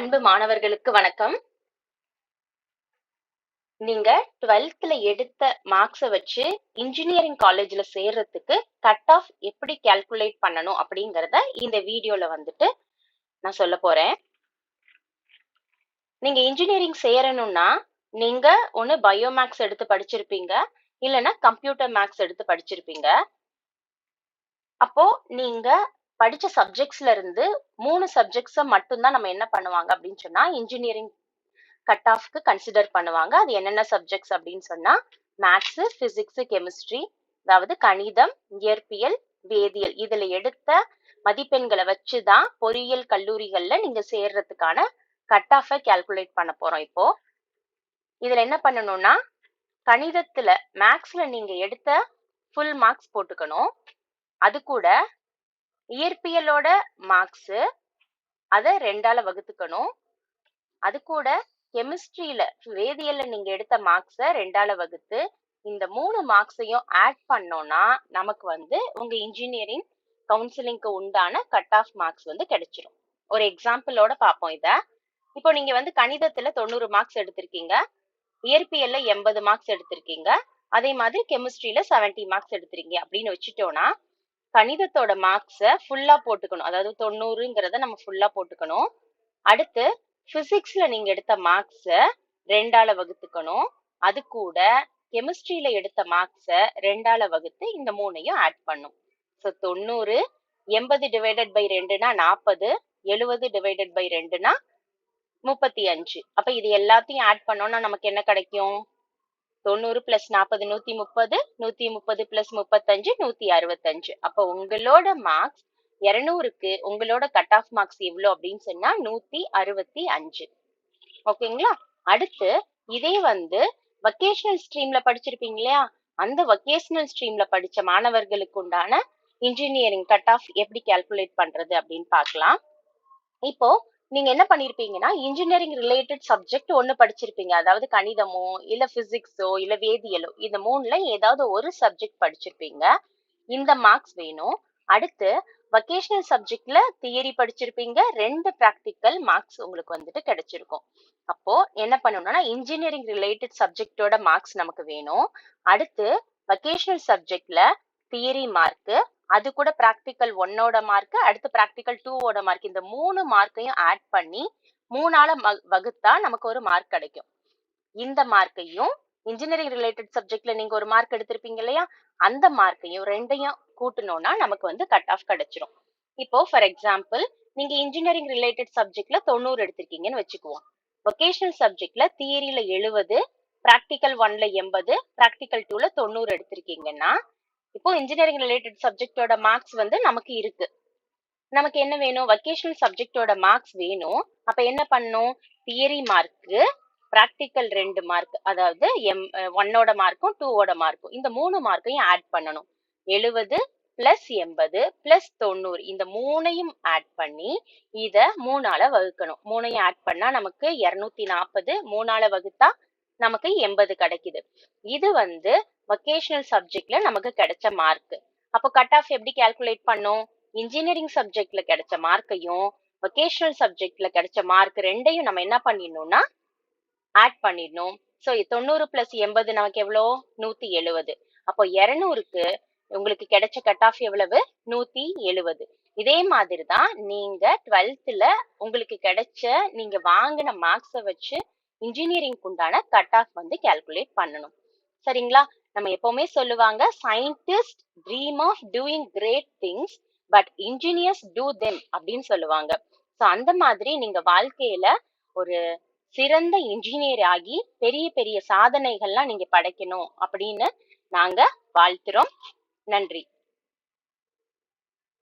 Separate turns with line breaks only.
அன்பு மாணவர்களுக்கு வணக்கம். நீங்க டுவெல்த்ல எடுத்த மார்க்ஸை வச்சு இன்ஜினியரிங் காலேஜ்ல சேர்றதுக்கு கட் ஆஃப் எப்படி கால்குலேட் பண்ணணும் அப்படிங்கறத இந்த வீடியோல வந்துட்டு நான் சொல்ல போறேன். நீங்க இன்ஜினியரிங் சேரணும்னா நீங்க ஒன்னு பயோமேக்ஸ் எடுத்து படிச்சிருப்பீங்க இல்லைன்னா கம்ப்யூட்டர் மேக்ஸ் எடுத்து படிச்சிருப்பீங்க. அப்போ நீங்க படிச்ச சப்ஜெக்ட்ஸ்ல இருந்து மூணு சப்ஜெக்ட்ஸை மட்டும்தான் நம்ம என்ன பண்ணுவாங்க அப்படின்னு சொன்னா இன்ஜினியரிங் கட் ஆஃப்க்கு கன்சிடர் பண்ணுவாங்க. அது என்னென்ன சப்ஜெக்ட்ஸ் அப்படின்னு சொன்னா மேத்ஸ் பிசிக்ஸ் கெமிஸ்ட்ரி அதாவது கணிதம் இயற்பியல் வேதியியல். இதுல எடுத்த மதிப்பெண்களை வச்சுதான் பொறியியல் கல்லூரிகள்ல நீங்க சேர்றதுக்கான கட் ஆஃபை கால்குலேட் பண்ண போறோம் இப்போ. இதுல என்ன பண்ணணும்னா கணிதத்துல மேக்ஸ்ல நீங்க எடுத்த ஃபுல் மார்க்ஸ் போட்டுக்கணும். அது கூட இயற்பியலோட மார்க்ஸ் அதை ரெண்டால வகுத்துக்கணும். அது கூட கெமிஸ்ட்ரியில வேதியியல்ல நீங்க எடுத்த மார்க்ஸை ரெண்டால வகுத்து இந்த மூணு மார்க்ஸையும் ஆட் பண்ணோம்னா நமக்கு வந்து உங்க இன்ஜினியரிங் கவுன்சிலிங்க்கு உண்டான கட் ஆஃப் மார்க்ஸ் வந்து கிடைச்சிரும். ஒரு எக்ஸாம்பிளோட பார்ப்போம் இத. இப்போ நீங்க வந்து கணிதத்துல தொண்ணூறு மார்க்ஸ் எடுத்திருக்கீங்க. இயற்பியல்ல எண்பது மார்க்ஸ் எடுத்திருக்கீங்க. அதே மாதிரி கெமிஸ்ட்ரியில செவன்டி மார்க்ஸ் எடுத்திருக்கீங்க அப்படின்னு வச்சுட்டோம்னா கணிதத்தோட மார்க்ஸை ஃபுல்லா போட்டுக்கணும். அதாவது தொண்ணூறுங்கிறத நம்ம ஃபுல்லா போட்டுக்கணும். அடுத்து பிசிக்ஸ்ல நீங்க எடுத்த மார்க்ஸை ரெண்டால வகுத்துக்கணும். அது கூட கெமிஸ்ட்ரியில எடுத்த மார்க்ஸை ரெண்டால வகுத்து இந்த மூணையும் ஆட் பண்ணும். ஸோ தொண்ணூறு எண்பது டிவைடட் பை ரெண்டுனா நாற்பது எழுபது டிவைடட் பை ரெண்டுனா முப்பத்தி அஞ்சு. அப்ப இது எல்லாத்தையும் ஆட் பண்ணோம்னா நமக்கு என்ன கிடைக்கும்? தொண்ணூறு பிளஸ் நாற்பது நூத்தி முப்பது நூத்தி முப்பது பிளஸ் முப்பத்தஞ்சு நூத்தி அறுபத்தஞ்சு அப்ப உங்களோட மார்க்ஸ் இருநூறுக்கு உங்களோட கட் ஆஃப் மார்க்ஸ் எவ்வளவு அப்படின்னு சொன்னா நூத்தி அறுபத்தி அஞ்சு ஓகேங்களா? அடுத்து இதே வந்து வொக்கேஷனல் ஸ்ட்ரீம்ல படிச்சிருப்பீங்க இல்லையா? அந்த வொகேஷனல் ஸ்ட்ரீம்ல படிச்ச மாணவர்களுக்கு உண்டான இன்ஜினியரிங் கட் ஆஃப் எப்படி கால்குலேட் பண்றது அப்படின்னு பார்க்கலாம். இப்போ நீங்க என்ன பண்ணிருப்பீங்கன்னா இன்ஜினியரிங் ரிலேட்டட் சப்ஜெக்ட் ஒண்ணு படிச்சிருப்பீங்க. அதாவது கணிதமோ இல்ல பிசிக்ஸோ இல்ல வேதியியலோ இந்த மூணுல ஏதாவது ஒரு சப்ஜெக்ட் படிச்சிருப்பீங்க. இந்த மார்க்ஸ் வேணும். அடுத்து வொகேஷனல் சப்ஜெக்ட்ல தியரி படிச்சிருப்பீங்க. ரெண்டு ப்ராக்டிக்கல் மார்க்ஸ் உங்களுக்கு வந்துட்டு கிடைச்சிருக்கும். அப்போ என்ன பண்ணணும்னா இன்ஜினியரிங் ரிலேட்டட் சப்ஜெக்டோட மார்க்ஸ் நமக்கு வேணும். அடுத்து வொகேஷனல் சப்ஜெக்ட்ல தியரி மார்க்கு அது கூட ப்ராக்டிக்கல் ஒன்னோட மார்க் அடுத்து ப்ராக்டிக்கல் டூவோட மார்க் இந்த மூணு மார்க்கையும் ஆட் பண்ணி மூணால வகுத்தா நமக்கு ஒரு மார்க் கிடைக்கும். இந்த மார்க்கையும் இன்ஜினியரிங் ரிலேட்டட் சப்ஜெக்ட்ல நீங்க ஒரு மார்க் எடுத்திருப்பீங்க இல்லையா? அந்த மார்க்கையும் ரெண்டையும் கூட்டணும்னா நமக்கு வந்து கட் ஆஃப் கிடைச்சிரும். இப்போ ஃபார் எக்ஸாம்பிள் நீங்க இன்ஜினியரிங் ரிலேட்டட் சப்ஜெக்ட்ல தொண்ணூறு எடுத்திருக்கீங்கன்னு வச்சுக்குவோம். வொகேஷனல் சப்ஜெக்ட்ல தியரியில எழுபது ப்ராக்டிக்கல் ஒன்ல எண்பது ப்ராக்டிக்கல் டூல தொண்ணூறு எடுத்திருக்கீங்கன்னா இப்போ இன்ஜினியரிங் ரிலேட்டட் சப்ஜெக்டோட மார்க்ஸ் வந்து நமக்கு இருக்கு. நமக்கு என்ன வேணும்? வொக்கேஷனல் சப்ஜெக்டோட மார்க்ஸ் வேணும். அப்ப என்ன பண்ணும் தியரி மார்க்கு ப்ராக்டிக்கல் ரெண்டு மார்க் அதாவது எம் ஒன்னோட மார்க்கும் டூவோட மார்க்கும் இந்த மூணு மார்க்கையும் ஆட் பண்ணணும். எழுபது பிளஸ் எண்பது பிளஸ் தொண்ணூறு இந்த மூணையும் ஆட் பண்ணி இதை மூணால வகுக்கணும். மூணையும் ஆட் பண்ணா நமக்கு இரநூத்தி நாற்பது மூணால வகுத்தா நமக்கு எண்பது கிடைக்குது. இது வந்து வொகேஷனல் சப்ஜெக்ட்ல நமக்கு கிடைச்ச மார்க் அப்போ கட் ஆஃப் எப்படி கால்குலேட் பண்ணும்? இன்ஜினியரிங் சப்ஜெக்ட்ல கிடைச்ச மார்க்கையும் வொகேஷனல் சப்ஜெக்ட்ல கிடைச்ச மார்க் ரெண்டையும் நம்ம என்ன பண்ணிடணும்னா ஆட் பண்ணிடணும். ஸோ தொண்ணூறு பிளஸ் எண்பது நமக்கு எவ்வளோ? நூத்தி எழுபது அப்போ இருநூறுக்கு உங்களுக்கு கிடைச்ச கட் ஆஃப் எவ்வளவு? நூத்தி எழுபது இதே மாதிரி தான் நீங்க டுவெல்த்ல உங்களுக்கு கிடைச்ச நீங்க வாங்கின மார்க்ஸை வச்சு இன்ஜினியரிங் உண்டான கட் ஆஃப் வந்து கால்குலேட் பண்ணணும். சரிங்களா? நம்ம எப்பவுமே சொல்லுவாங்க scientist dream of doing great things but engineers do them அப்படின்னு சொல்லுவாங்க. ஸோ அந்த மாதிரி நீங்க வாழ்க்கையில ஒரு சிறந்த இன்ஜினியர் ஆகி பெரிய பெரிய சாதனைகள்லாம் நீங்க படைக்கணும் அப்படின்னு நாங்க வாழ்த்துறோம். நன்றி.